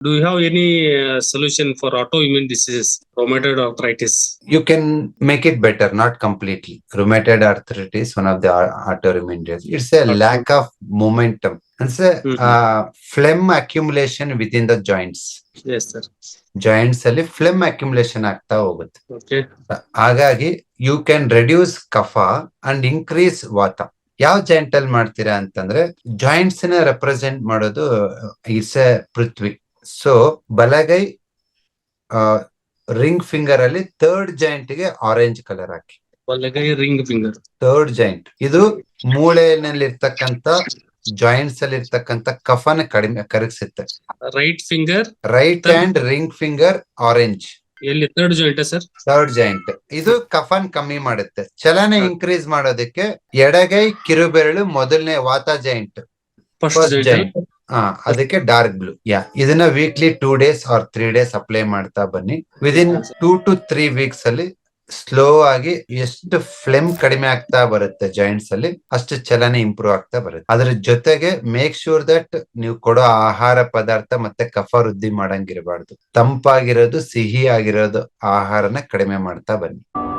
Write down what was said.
Do you have any uh, solution for autoimmune diseases, rheumatoid arthritis? You can make it better, not completely. Rheumatoid arthritis, one of the au- autoimmune diseases. It's a Okay. lack of momentum. It's a mm -hmm. uh, phlegm accumulation within the joints. Yes, sir. Joints ಅಲ್ಲಿ phlegm accumulation ಆಗ್ತಾ ಹೋಗುತ್ತೆ Okay. ಹಾಗಾಗಿ you can reduce ಕಫ and increase ವಾತ ಯಾವ joint ಅಲ್ಲಿ ಮಾಡ್ತೀರಾ ಅಂತಂದ್ರೆ ಜಾಯಿಂಟ್ಸ್ನ ರೆಪ್ರೆಸೆಂಟ್ ಮಾಡೋದು ಇಟ್ಸ್ ಎ ಪೃಥ್ವಿ ಸೊ ಬಲಗೈ ರಿಂಗ್ ಫಿಂಗರ್ ಅಲ್ಲಿ ಥರ್ಡ್ ಜಾಯಿಂಟ್ಗೆ ಆರೆಂಜ್ ಕಲರ್ ಹಾಕಿ. ಬಲಗೈ ರಿಂಗ್ ಫಿಂಗರ್. ಥರ್ಡ್ ಜಾಯಿಂಟ್ ಇದು ಮೂಳೆಯಲ್ಲಿ ಇರ್ತಕ್ಕಂತ ಜಾಯಿಂಟ್ಸ್ ಅಲ್ಲಿ ಇರ್ತಕ್ಕಂತ ಕಫನ ಕಡಿಮೆ ಕರಗಿಸುತ್ತೆ. Right finger right hand ring finger orange ಎಲ್ಲಿ? Third joint sir? Third joint ಇದು ಕಫನ್ ಕಮ್ಮಿ ಮಾಡುತ್ತೆ. ಚಲನೆ ಇನ್ಕ್ರೀಸ್ ಮಾಡೋದಕ್ಕೆ ಎಡಗೈ ಕಿರುಬೆರಳು ಮೊದಲನೇ ವಾತ ಜಾಯಿಂಟ್ ಫಸ್ಟ್ ಜಾಯಿಂಟ್ ಅದಕ್ಕೆ ಡಾರ್ಕ್ ಬ್ಲೂ. ಯಾ, ಇದನ್ನ weekly two days or three days apply ಮಾಡ್ತಾ ಬನ್ನಿ. Within two to three weeks ಅಲ್ಲಿ ಸ್ಲೋ ಆಗಿ ಎಷ್ಟು ಫ್ಲೆಮ್ ಕಡಿಮೆ ಆಗ್ತಾ ಬರುತ್ತೆ ಜಾಯಿಂಟ್ಸ್ ಅಲ್ಲಿ, ಅಷ್ಟು ಚಲನೆ ಇಂಪ್ರೂವ್ ಆಗ್ತಾ ಬರುತ್ತೆ. ಅದ್ರ ಜೊತೆಗೆ ಮೇಕ್ ಶೂರ್ ದಟ್ ನೀವು ಕೊಡೋ ಆಹಾರ ಪದಾರ್ಥ ಮತ್ತೆ ಕಫ ವೃದ್ಧಿ ಮಾಡಂಗಿರಬಾರ್ದು. ತಂಪಾಗಿರೋದು ಸಿಹಿ ಆಗಿರೋದು ಆಹಾರನ ಕಡಿಮೆ ಮಾಡ್ತಾ ಬನ್ನಿ.